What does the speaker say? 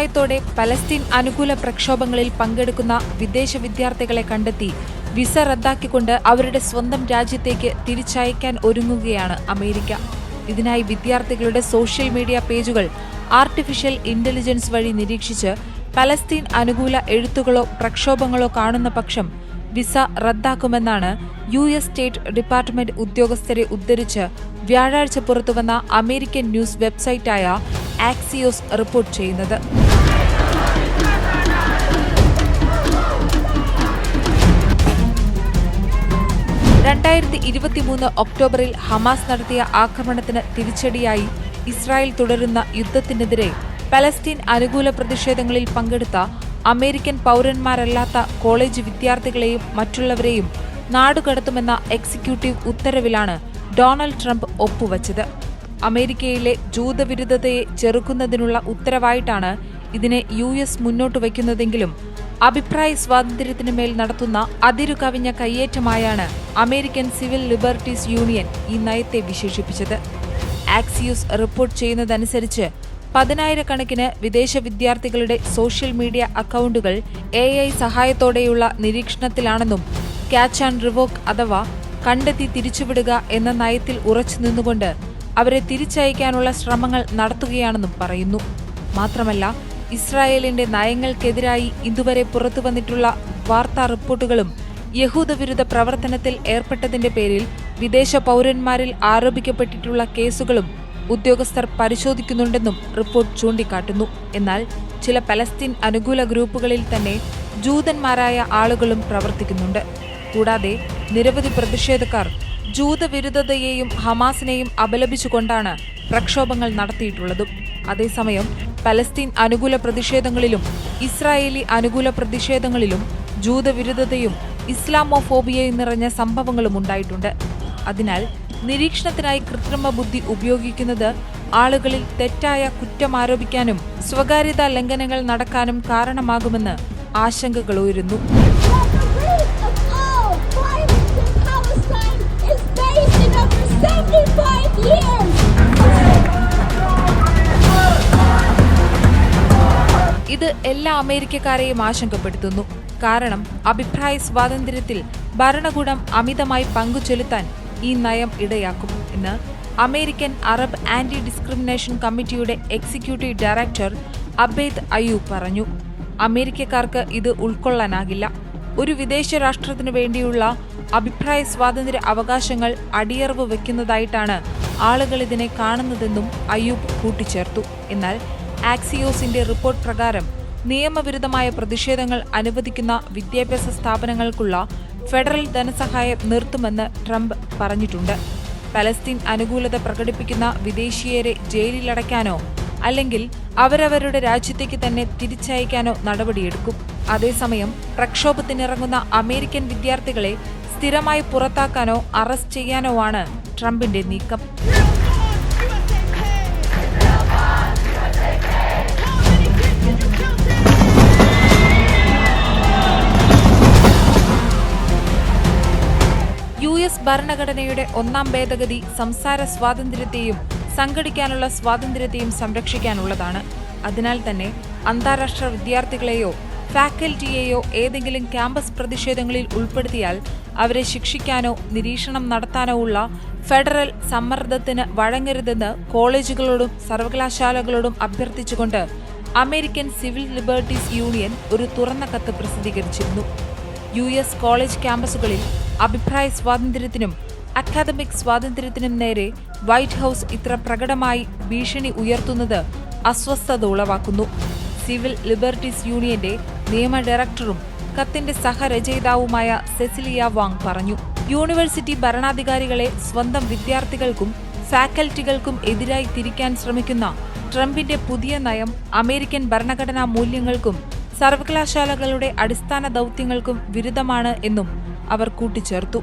സഹായത്തോടെ പലസ്തീൻ അനുകൂല പ്രക്ഷോഭങ്ങളിൽ പങ്കെടുക്കുന്ന വിദേശ വിദ്യാർത്ഥികളെ കണ്ടെത്തി വിസ റദ്ദാക്കിക്കൊണ്ട് അവരുടെ സ്വന്തം രാജ്യത്തേക്ക് തിരിച്ചയക്കാൻ ഒരുങ്ങുകയാണ് അമേരിക്ക. ഇതിനായി വിദ്യാർത്ഥികളുടെ സോഷ്യൽ മീഡിയ പേജുകൾ ആർട്ടിഫിഷ്യൽ ഇന്റലിജൻസ് വഴി നിരീക്ഷിച്ച് പലസ്തീൻ അനുകൂല എഴുത്തുകളോ പ്രക്ഷോഭങ്ങളോ കാണുന്ന പക്ഷം വിസ റദ്ദാക്കുമെന്നാണ് യു എസ് സ്റ്റേറ്റ് ഡിപ്പാർട്ട്മെന്റ് ഉദ്യോഗസ്ഥരെ ഉദ്ധരിച്ച് വ്യാഴാഴ്ച പുറത്തുവന്ന അമേരിക്കൻ ന്യൂസ് വെബ്സൈറ്റായ ആക്സിയോസ് റിപ്പോർട്ട് ചെയ്യുന്നത്. ഇരുപത്തിമൂന്ന് ഒക്ടോബറിൽ ഹമാസ് നടത്തിയ ആക്രമണത്തിന് തിരിച്ചടിയായി ഇസ്രായേൽ തുടരുന്ന യുദ്ധത്തിനെതിരെ പലസ്തീൻ അനുകൂല പ്രതിഷേധങ്ങളിൽ പങ്കെടുത്ത അമേരിക്കൻ പൗരന്മാരല്ലാത്ത കോളേജ് വിദ്യാർത്ഥികളെയും മറ്റുള്ളവരെയും നാടുകടത്തുമെന്ന എക്സിക്യൂട്ടീവ് ഉത്തരവിലാണ് ഡൊണാൾഡ് ട്രംപ് ഒപ്പുവച്ചത്. അമേരിക്കയിലെ ജൂതവിരുദ്ധതയെ ചെറുക്കുന്നതിനുള്ള ഉത്തരവായിട്ടാണ് ഇതിനെ യു എസ് മുന്നോട്ട് വയ്ക്കുന്നതെങ്കിലും അഭിപ്രായ സ്വാതന്ത്ര്യത്തിനുമേൽ മേൽ നടത്തുന്ന അതിരുകവിഞ്ഞ കയ്യേറ്റമായാണ് അമേരിക്കൻ സിവിൽ ലിബർട്ടീസ് യൂണിയൻ ഈ നയത്തെ വിശേഷിപ്പിച്ചത്. ആക്സിയൂസ് റിപ്പോർട്ട് ചെയ്യുന്നതനുസരിച്ച് പതിനായിരക്കണക്കിന് വിദേശ വിദ്യാർത്ഥികളുടെ സോഷ്യൽ മീഡിയ അക്കൗണ്ടുകൾ എ ഐ സഹായത്തോടെയുള്ള നിരീക്ഷണത്തിലാണെന്നും ക്യാച്ച് ആൻഡ് റിവോക്ക് അഥവാ കണ്ടെത്തി തിരിച്ചുവിടുക എന്ന നയത്തിൽ ഉറച്ചു നിന്നുകൊണ്ട് അവരെ തിരിച്ചയക്കാനുള്ള ശ്രമങ്ങൾ നടത്തുകയാണെന്നും പറയുന്നു. മാത്രമല്ല ഇസ്രായേലിന്റെ നയങ്ങൾക്കെതിരായി ഇതുവരെ പുറത്തുവന്നിട്ടുള്ള വാർത്താ റിപ്പോർട്ടുകളും യഹൂദവിരുദ്ധ പ്രവർത്തനത്തിൽ ഏർപ്പെട്ടതിന്റെ പേരിൽ വിദേശ പൗരന്മാരിൽ ആരോപിക്കപ്പെട്ടിട്ടുള്ള കേസുകളും ഉദ്യോഗസ്ഥർ പരിശോധിക്കുന്നുണ്ടെന്നും റിപ്പോർട്ട് ചൂണ്ടിക്കാട്ടുന്നു. എന്നാൽ ചില പലസ്തീൻ അനുകൂല ഗ്രൂപ്പുകളിൽ തന്നെ ജൂതന്മാരായ ആളുകളും പ്രവർത്തിക്കുന്നുണ്ട്. കൂടാതെ നിരവധി പ്രതിഷേധക്കാർ ജൂതവിരുദ്ധതയെയും ഹമാസിനെയും അപലപിച്ചുകൊണ്ടാണ് പ്രക്ഷോഭങ്ങൾ നടത്തിയിട്ടുള്ളതും. അതേസമയം പലസ്തീൻ അനുകൂല പ്രതിഷേധങ്ങളിലും ഇസ്രായേലി അനുകൂല പ്രതിഷേധങ്ങളിലും ജൂതവിരുദ്ധതയും ഇസ്ലാമോഫോബിയയും നിറഞ്ഞ സംഭവങ്ങളും ഉണ്ടായിട്ടുണ്ട്. അതിനാൽ നിരീക്ഷണത്തിനായി കൃത്രിമ ബുദ്ധി ഉപയോഗിക്കുന്നത് ആളുകളിൽ തെറ്റായ കുറ്റം ആരോപിക്കാനും സ്വകാര്യതാ ലംഘനങ്ങൾ നടക്കാനും കാരണമാകുമെന്ന് ആശങ്കകൾ ഉയരുന്നു. The ഇത് എല്ലാ അമേരിക്കക്കാരെയും ആശങ്കപ്പെടുത്തുന്നു. കാരണം അഭിപ്രായ സ്വാതന്ത്ര്യത്തിൽ ഭരണകൂടം അമിതമായി പങ്കുചെലുത്താൻ ഈ നയം ഇടയാക്കും എന്ന് അമേരിക്കൻ അറബ് ആന്റി ഡിസ്ക്രിമിനേഷൻ കമ്മിറ്റിയുടെ എക്സിക്യൂട്ടീവ് ഡയറക്ടർ അബേദ് അയൂബ് പറഞ്ഞു. അമേരിക്കക്കാർക്ക് ഇത് ഉൾക്കൊള്ളാനാകില്ല. ഒരു വിദേശ രാഷ്ട്രത്തിനു വേണ്ടിയുള്ള അഭിപ്രായ സ്വാതന്ത്ര്യ അവകാശങ്ങൾ അടിയറവ് വെക്കുന്നതായിട്ടാണ് ആളുകൾ ഇതിനെ കാണുന്നതെന്നും അയ്യൂബ് കൂട്ടിച്ചേർത്തു. എന്നാൽ ആക്സിയോസിന്റെ റിപ്പോർട്ട് പ്രകാരം നിയമവിരുദ്ധമായ പ്രതിഷേധങ്ങൾ അനുവദിക്കുന്ന വിദ്യാഭ്യാസ സ്ഥാപനങ്ങൾക്കുള്ള ഫെഡറൽ ധനസഹായം നിർത്തുമെന്ന് ട്രംപ് പറഞ്ഞിട്ടുണ്ട്. പലസ്തീൻ അനുകൂലത പ്രകടിപ്പിക്കുന്ന വിദേശീയരെ ജയിലിലടയ്ക്കാനോ അല്ലെങ്കിൽ അവരവരുടെ രാജ്യത്തേക്ക് തന്നെ തിരിച്ചയക്കാനോ നടപടിയെടുക്കും. അതേസമയം പ്രക്ഷോഭത്തിനിറങ്ങുന്ന അമേരിക്കൻ വിദ്യാർത്ഥികളെ സ്ഥിരമായി പുറത്താക്കാനോ അറസ്റ്റ് ചെയ്യാനോ ആണ് ട്രംപിന്റെ നീക്കം. എസ് ഭരണഘടനയുടെ ഒന്നാം ഭേദഗതി സംസാര സ്വാതന്ത്ര്യത്തെയും സംഘടിക്കാനുള്ള സ്വാതന്ത്ര്യത്തെയും സംരക്ഷിക്കാനുള്ളതാണ്. അതിനാൽ തന്നെ അന്താരാഷ്ട്ര വിദ്യാർത്ഥികളെയോ ഫാക്കൽറ്റിയെയോ ഏതെങ്കിലും ക്യാമ്പസ് പ്രതിഷേധങ്ങളിൽ ഉൾപ്പെടുത്തിയാൽ അവരെ ശിക്ഷിക്കാനോ നിരീക്ഷണം നടത്താനോ ഉള്ള ഫെഡറൽ സമ്മർദ്ദത്തിന് വഴങ്ങരുതെന്ന് കോളേജുകളോടും സർവകലാശാലകളോടും അഭ്യർത്ഥിച്ചുകൊണ്ട് അമേരിക്കൻ സിവിൽ ലിബർട്ടീസ് യൂണിയൻ ഒരു തുറന്ന കത്ത് പ്രസിദ്ധീകരിച്ചിരുന്നു. യു എസ് കോളേജ് ക്യാമ്പസുകളിൽ അഭിപ്രായ സ്വാതന്ത്ര്യത്തിനും അക്കാദമിക് സ്വാതന്ത്ര്യത്തിനും നേരെ വൈറ്റ് ഹൌസ് ഇത്ര പ്രകടമായി ഭീഷണി ഉയർത്തുന്നത് അസ്വസ്ഥത ഉളവാക്കുന്നു. സിവിൽ ലിബർട്ടീസ് യൂണിയന്റെ നിയമ ഡയറക്ടറും കത്തിന്റെ സഹരചയിതാവുമായ സെസിലിയ വാങ് പറഞ്ഞു. യൂണിവേഴ്സിറ്റി ഭരണാധികാരികളെ സ്വന്തം വിദ്യാർത്ഥികൾക്കും ഫാക്കൽറ്റികൾക്കും എതിരായി തിരിക്കാൻ ശ്രമിക്കുന്ന ട്രംപിന്റെ പുതിയ നയം അമേരിക്കൻ ഭരണഘടനാ മൂല്യങ്ങൾക്കും സർവകലാശാലകളുടെ അടിസ്ഥാന ദൗത്യങ്ങൾക്കും വിരുദ്ധമാണ് എന്നും അവർ കൂട്ടിച്ചേർത്തു.